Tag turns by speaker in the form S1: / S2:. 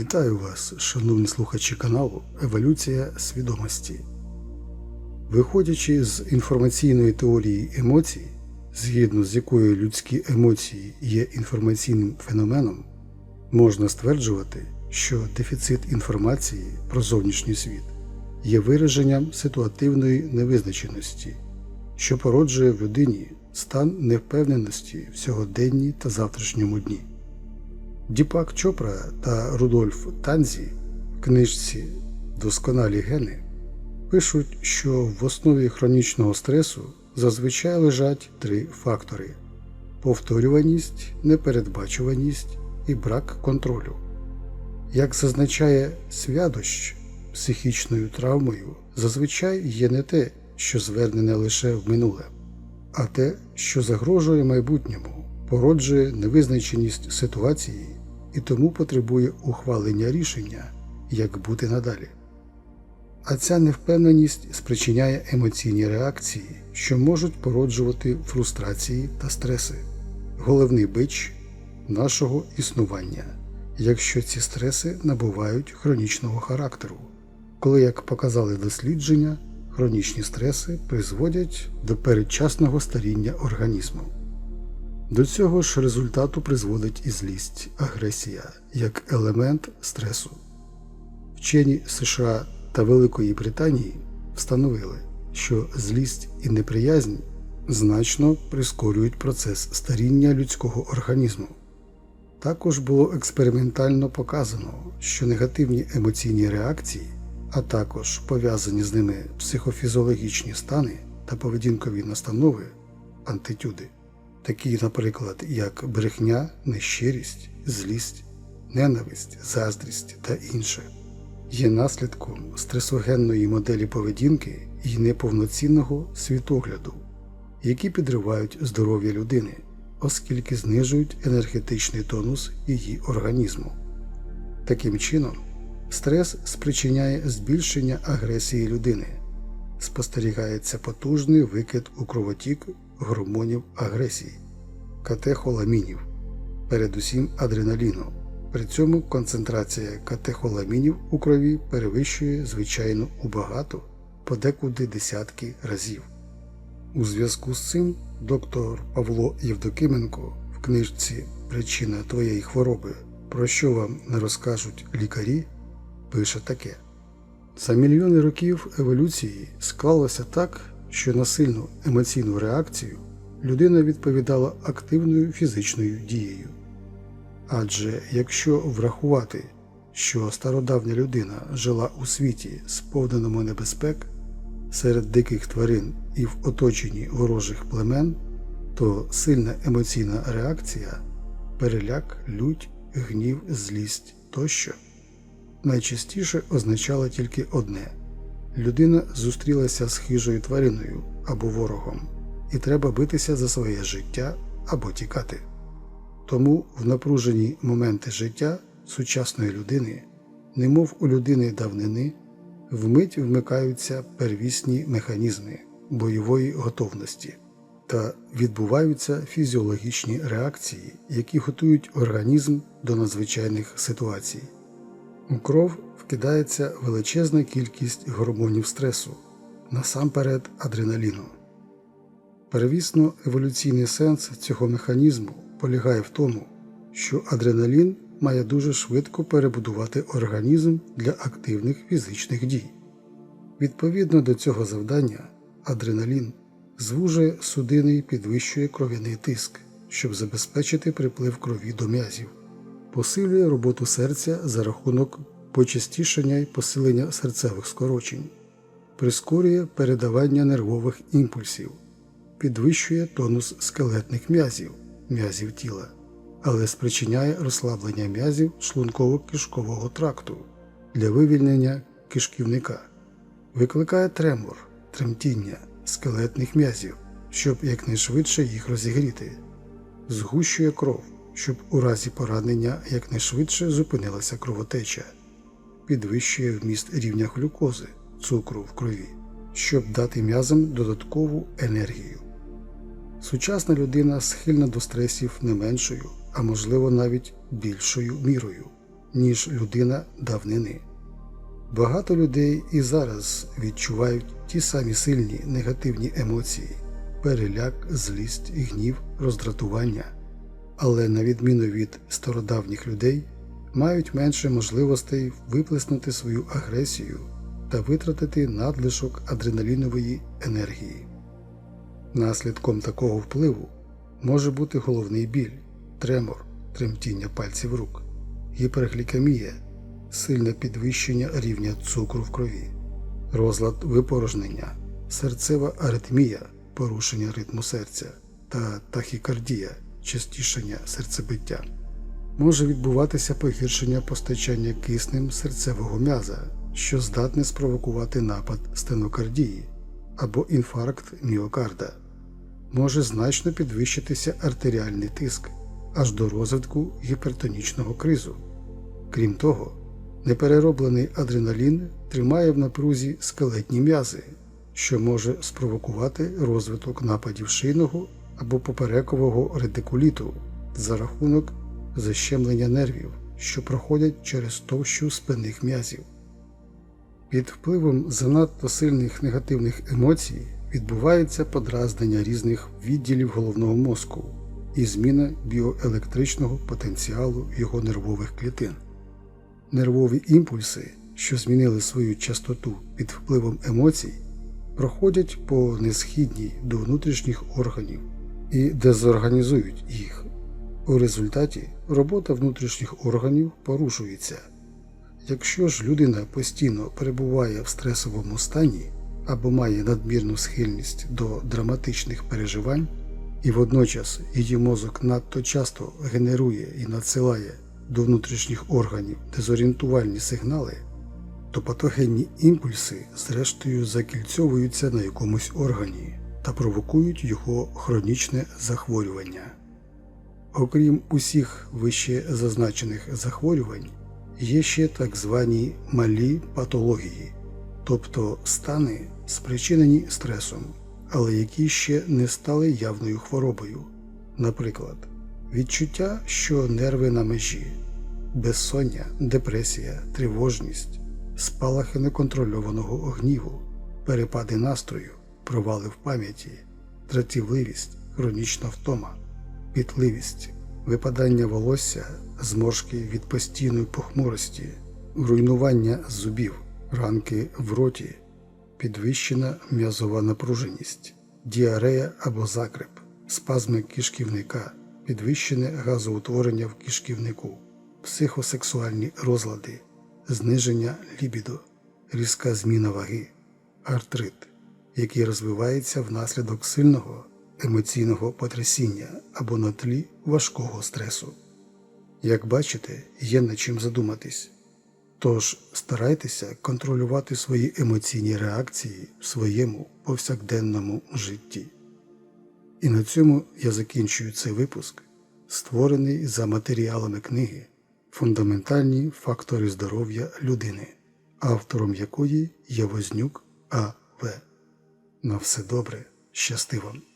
S1: Вітаю вас, шановні слухачі каналу Еволюція свідомості. Виходячи з інформаційної теорії емоцій, згідно з якою людські емоції є інформаційним феноменом, можна стверджувати, що дефіцит інформації про зовнішній світ є вираженням ситуативної невизначеності, що породжує в людині стан невпевненості в сьогоденні та завтрашньому дні. Діпак Чопра та Рудольф Танзі в книжці Досконалі гени пишуть, що в основі хронічного стресу зазвичай лежать три фактори: повторюваність, непередбачуваність і брак контролю. Як зазначає свядощ, психічною травмою зазвичай є не те, що звернене лише в минуле, а те, що загрожує майбутньому, породжує невизначеність ситуації і тому потребує ухвалення рішення, як бути надалі. А ця невпевненість спричиняє емоційні реакції, що можуть породжувати фрустрації та стреси, головний бич нашого існування, якщо ці стреси набувають хронічного характеру, коли, як показали дослідження, хронічні стреси призводять до передчасного старіння організму. До цього ж результату призводить і злість, агресія як елемент стресу. Вчені США та Великої Британії встановили, що злість і неприязнь значно прискорюють процес старіння людського організму. Також було експериментально показано, що негативні емоційні реакції, а також пов'язані з ними психофізіологічні стани та поведінкові настанови антитюди такі, наприклад, як брехня, нещирість, злість, ненависть, заздрість та інше, є наслідком стресогенної моделі поведінки і неповноцінного світогляду, які підривають здоров'я людини, оскільки знижують енергетичний тонус її організму. Таким чином, стрес спричиняє збільшення агресії людини. Спостерігається потужний викид у кровотік гормонів агресії, катехоламінів, передусім адреналіну. При цьому концентрація катехоламінів у крові перевищує звичайну у багато, подекуди десятки разів. У зв'язку з цим доктор Павло Євдокименко в книжці Причина твоєї хвороби, про що вам не розкажуть лікарі, пише таке. За мільйони років еволюції склалося так, що на сильну емоційну реакцію людина відповідала активною фізичною дією. Адже якщо врахувати, що стародавня людина жила у світі, сповненому небезпек, серед диких тварин і в оточенні ворожих племен, то сильна емоційна реакція, переляк, лють, гнів, злість тощо найчастіше означала тільки одне людина зустрілася з хижою твариною або ворогом, і треба битися за своє життя або тікати. Тому в напружені моменти життя сучасної людини, немов у людини давнини, вмить вмикаються первісні механізми бойової готовності та відбуваються фізіологічні реакції, які готують організм до надзвичайних ситуацій. У кров вкидається величезна кількість гормонів стресу, насамперед адреналіну. Первісно еволюційний сенс цього механізму полягає в тому, що адреналін має дуже швидко перебудувати організм для активних фізичних дій. Відповідно до цього завдання, адреналін звужує судини і підвищує кров'яний тиск, щоб забезпечити приплив крові до м'язів, посилює роботу серця за рахунок почастішення і посилення серцевих скорочень, прискорює передавання нервових імпульсів, підвищує тонус скелетних м'язів, м'язів тіла, але спричиняє розслаблення м'язів шлунково-кишкового тракту для вивільнення кишківника, викликає тремор, тремтіння скелетних м'язів, щоб якнайшвидше їх розігріти, згущує кров. Щоб у разі поранення якнайшвидше зупинилася кровотеча, підвищує вміст рівня глюкози, цукру в крові, щоб дати м'язам додаткову енергію. Сучасна людина схильна до стресів не меншою, а можливо навіть більшою мірою. ніж людина давнини. Багато людей і зараз відчувають ті самі сильні негативні емоції переляк, злість, гнів, роздратування, але на відміну від стародавніх людей, мають менше можливостей виплеснути свою агресію та витратити надлишок адреналінової енергії. Наслідком такого впливу може бути головний біль, тремор, тремтіння пальців рук, гіперглікемія, сильне підвищення рівня цукру в крові, розлад випорожнення, серцева аритмія, порушення ритму серця та тахікардія, частішення серцебиття. Може відбуватися погіршення постачання киснем серцевого м'яза, що здатне спровокувати напад стенокардії або інфаркт міокарда. Може значно підвищитися артеріальний тиск аж до розвитку гіпертонічного кризу. Крім того, неперероблений адреналін тримає в напрузі скелетні м'язи, що може спровокувати розвиток нападів шийного або поперекового ретикуліту за рахунок защемлення нервів, що проходять через товщу спинних м'язів. Під впливом занадто сильних негативних емоцій відбувається подразнення різних відділів головного мозку і зміна біоелектричного потенціалу його нервових клітин. Нервові імпульси, що змінили свою частоту під впливом емоцій, проходять по несхідній до внутрішніх органів і дезорганізують їх. У результаті робота внутрішніх органів порушується. Якщо ж людина постійно перебуває в стресовому стані або має надмірну схильність до драматичних переживань, і водночас її мозок надто часто генерує і надсилає до внутрішніх органів дезорієнтувальні сигнали, то патогенні імпульси зрештою закільцьовуються на якомусь органі та провокують його хронічне захворювання. Окрім усіх вище зазначених захворювань, є ще так звані малі патології, тобто стани, спричинені стресом, але які ще не стали явною хворобою, наприклад, відчуття, що нерви на межі, безсоння, депресія, тривожність, спалахи неконтрольованого гніву, перепади настрою, провали в пам'яті, дратівливість, хронічна втома, пітливість, випадання волосся, зморшки від постійної похмурості, руйнування зубів, ранки в роті, підвищена м'язова напруженість, діарея або закреп, спазми кишківника, підвищене газоутворення в кишківнику, психосексуальні розлади, зниження лібідо, різка зміна ваги, артрит, який розвивається внаслідок сильного емоційного потрясіння або на тлі важкого стресу. Як бачите, є над чим задуматись. Тож старайтеся контролювати свої емоційні реакції в своєму повсякденному житті. І на цьому я закінчую цей випуск, створений за матеріалами книги Фундаментальні фактори здоров'я людини, автором якої є Вознюк А.В. На все добре, щасти вам!